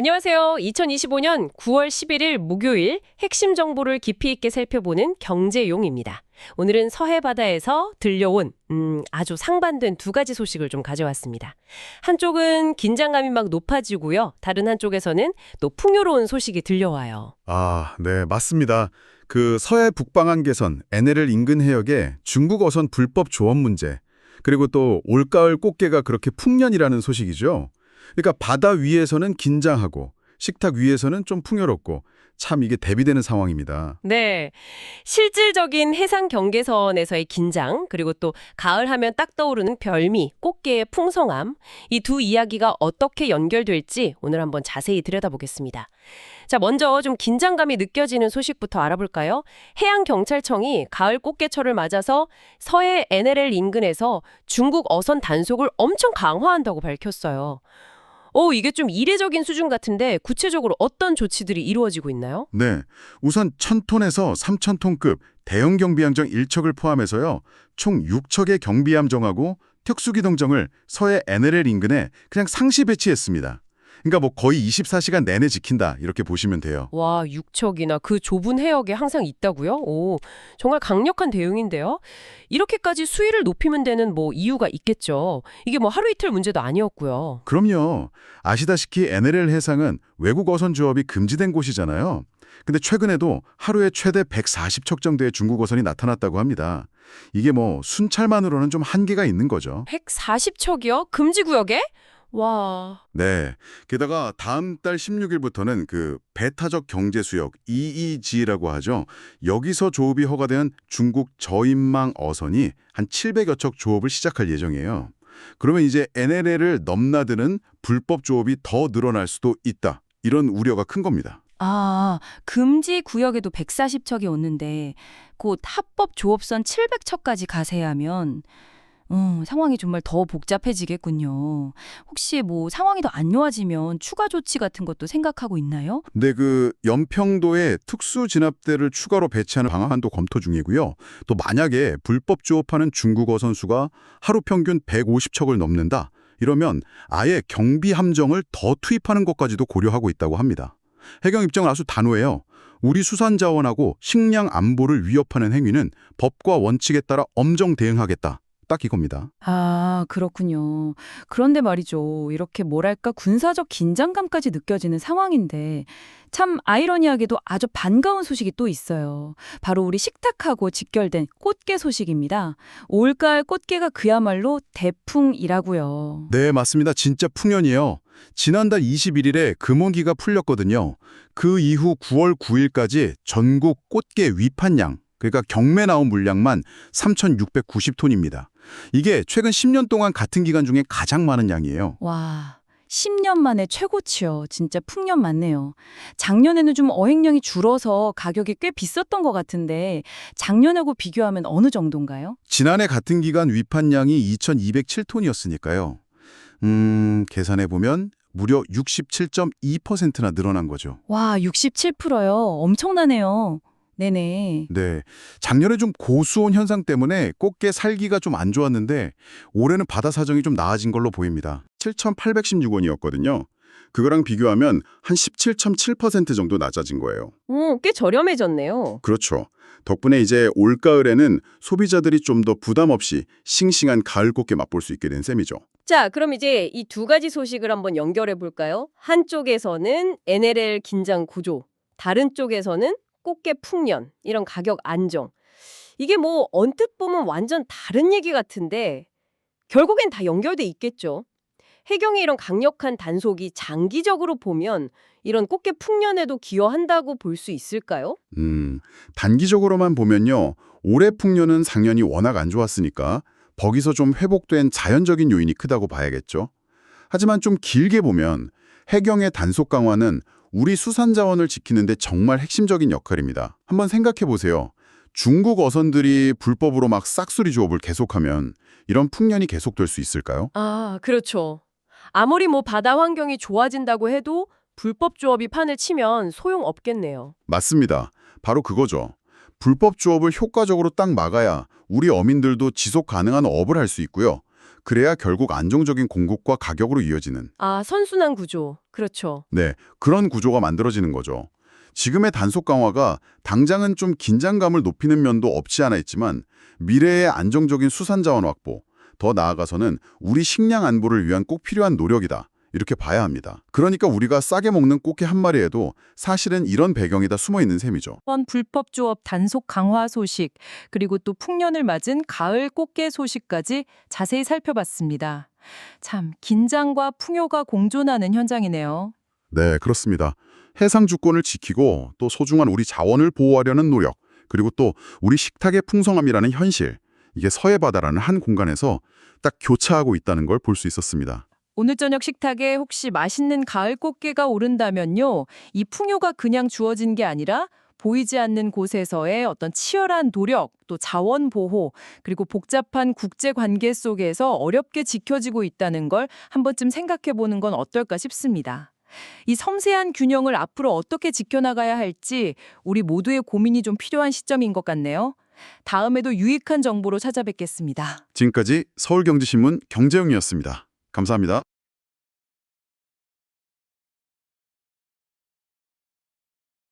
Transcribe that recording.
안녕하세요. 2025년 9월 11일 목요일 핵심 정보를 깊이 있게 살펴보는 경제용입니다. 오늘은 서해 바다에서 들려온 음, 아주 상반된 두 가지 소식을 좀 가져왔습니다. 한쪽은 긴장감이 막 높아지고요. 다른 한쪽에서는 또 풍요로운 소식이 들려와요. 아, 네, 맞습니다. 그 서해 북방한 개선 NLL 인근 해역의 중국 어선 불법 조업 문제, 그리고 또 올가을 꽃게가 그렇게 풍년이라는 소식이죠. 그러니까 바다 위에서는 긴장하고 식탁 위에서는 좀 풍요롭고 참 이게 대비되는 상황입니다. 네. 실질적인 해상 경계선에서의 긴장, 그리고 또 가을 하면 딱 떠오르는 별미, 꽃게의 풍성함, 이 두 이야기가 어떻게 연결될지 오늘 한번 자세히 들여다보겠습니다. 자, 먼저 좀 긴장감이 느껴지는 소식부터 알아볼까요? 해양경찰청이 가을 꽃게철을 맞아서 서해 NLL 인근에서 중국 어선 단속을 엄청 강화한다고 밝혔어요. 오, 이게 좀 이례적인 수준 같은데 구체적으로 어떤 조치들이 이루어지고 있나요? 네, 우선 1000톤에서 3000톤급 대형 경비함정 1척을 포함해서요. 총 6척의 경비함정하고 특수기동정을 서해 NLL 인근에 그냥 상시 배치했습니다. 그러니까 뭐 거의 24시간 내내 지킨다 이렇게 보시면 돼요. 와, 육척이나 그 좁은 해역에 항상 있다고요? 오, 정말 강력한 대응인데요. 이렇게까지 수위를 높이면 되는 뭐 이유가 있겠죠. 이게 뭐 하루 이틀 문제도 아니었고요. 그럼요. 아시다시피 NLL 해상은 외국 어선 조업이 금지된 곳이잖아요. 근데 최근에도 하루에 최대 140척 정도의 중국 어선이 나타났다고 합니다. 이게 뭐 순찰만으로는 좀 한계가 있는 거죠. 140척이요? 금지 구역에? 와, 네. 게다가 다음 달 16일부터는 그 배타적 경제 수역 EEG라고 하죠. 여기서 조업이 허가된 중국 저인망 어선이 한 700여 척 조업을 시작할 예정이에요. 그러면 이제 NLL을 넘나드는 불법 조업이 더 늘어날 수도 있다. 이런 우려가 큰 겁니다. 아, 금지 구역에도 140척이 오는데 곧 합법 조업선 700척까지 가세하면 음, 상황이 정말 더 복잡해지겠군요. 혹시 뭐 상황이 더 안 좋아지면 추가 조치 같은 것도 생각하고 있나요? 근데 그 연평도에 특수 진압대를 추가로 배치하는 방안도 검토 중이고요. 또 만약에 불법 조업하는 중국 어 선 수가 하루 평균 150척을 넘는다. 이러면 아예 경비 함정을 더 투입하는 것까지도 고려하고 있다고 합니다. 해경 입장은 아주 단호해요. 우리 수산 자원하고 식량 안보를 위협하는 행위는 법과 원칙에 따라 엄정 대응하겠다. 딱 이겁니다. 아, 그렇군요. 그런데 말이죠. 이렇게 뭐랄까 군사적 긴장감까지 느껴지는 상황인데 참 아이러니하게도 아주 반가운 소식이 또 있어요. 바로 우리 식탁하고 직결된 꽃게 소식입니다. 올가을 꽃게가 그야말로 대풍이라고요. 네, 맞습니다. 진짜 풍년이에요. 지난달 21일에 금원기가 풀렸거든요. 그 이후 9월 9일까지 전국 꽃게 위판량, 그러니까 경매 나온 물량만 3,690톤입니다. 이게 최근 10년 동안 같은 기간 중에 가장 많은 양이에요. 와, 10년 만에 최고치요. 진짜 풍년 맞네요. 작년에는 좀 어획량이 줄어서 가격이 꽤 비쌌던 것 같은데 작년하고 비교하면 어느 정도인가요? 지난해 같은 기간 위판량이 2,207톤이었으니까요. 음, 계산해보면 무려 67.2%나 늘어난 거죠. 와, 67%요. 엄청나네요. 네네. 네. 작년에 좀 고수온 현상 때문에 꽃게 살기가 좀 안 좋았는데 올해는 바다 사정이 좀 나아진 걸로 보입니다. 7,816원이었거든요. 그거랑 비교하면 한 17.7% 정도 낮아진 거예요. 오, 꽤 저렴해졌네요. 그렇죠. 덕분에 이제 올가을에는 소비자들이 좀 더 부담 없이 싱싱한 가을 꽃게 맛볼 수 있게 된 셈이죠. 자, 그럼 이제 이 두 가지 소식을 한번 연결해 볼까요? 한쪽에서는 NLL 긴장 구조, 다른 쪽에서는 꽃게 풍년, 이런 가격 안정. 이게 뭐 언뜻 보면 완전 다른 얘기 같은데 결국엔 다 연결돼 있겠죠. 해경의 이런 강력한 단속이 장기적으로 보면 이런 꽃게 풍년에도 기여한다고 볼 수 있을까요? 음, 단기적으로만 보면요. 올해 풍년은 상년이 워낙 안 좋았으니까 거기서 좀 회복된 자연적인 요인이 크다고 봐야겠죠. 하지만 좀 길게 보면 해경의 단속 강화는 우리 수산 자원을 지키는데 정말 핵심적인 역할입니다. 한번 생각해 보세요. 중국 어선들이 불법으로 막 싹수리 조업을 계속하면 이런 풍년이 계속될 수 있을까요? 아, 그렇죠. 아무리 뭐 바다 환경이 좋아진다고 해도 불법 조업이 판을 치면 소용없겠네요. 맞습니다. 바로 그거죠. 불법 조업을 효과적으로 딱 막아야 우리 어민들도 지속 가능한 업을 할 수 있고요. 그래야 결국 안정적인 공급과 가격으로 이어지는 아, 선순환 구조. 그렇죠. 네, 그런 구조가 만들어지는 거죠. 지금의 단속 강화가 당장은 좀 긴장감을 높이는 면도 없지 않아 있지만 미래의 안정적인 수산 자원 확보, 더 나아가서는 우리 식량 안보를 위한 꼭 필요한 노력이다. 이렇게 봐야 합니다. 그러니까 우리가 싸게 먹는 꽃게 한 마리에도 사실은 이런 배경이 다 숨어 있는 셈이죠. 번 불법 조업 단속 강화 소식, 그리고 또 풍년을 맞은 가을 꽃게 소식까지 자세히 살펴봤습니다. 참, 긴장과 풍요가 공존하는 현장이네요. 네, 그렇습니다. 해상 주권을 지키고 또 소중한 우리 자원을 보호하려는 노력, 그리고 또 우리 식탁의 풍성함이라는 현실, 이게 서해 바다라는 한 공간에서 딱 교차하고 있다는 걸 볼 수 있었습니다. 오늘 저녁 식탁에 혹시 맛있는 가을 꽃게가 오른다면요. 이 풍요가 그냥 주어진 게 아니라 보이지 않는 곳에서의 어떤 치열한 노력, 또 자원 보호, 그리고 복잡한 국제 관계 속에서 어렵게 지켜지고 있다는 걸 한 번쯤 생각해 보는 건 어떨까 싶습니다. 이 섬세한 균형을 앞으로 어떻게 지켜나가야 할지 우리 모두의 고민이 좀 필요한 시점인 것 같네요. 다음에도 유익한 정보로 찾아뵙겠습니다. 지금까지 서울경제신문 경제영이었습니다. 감사합니다.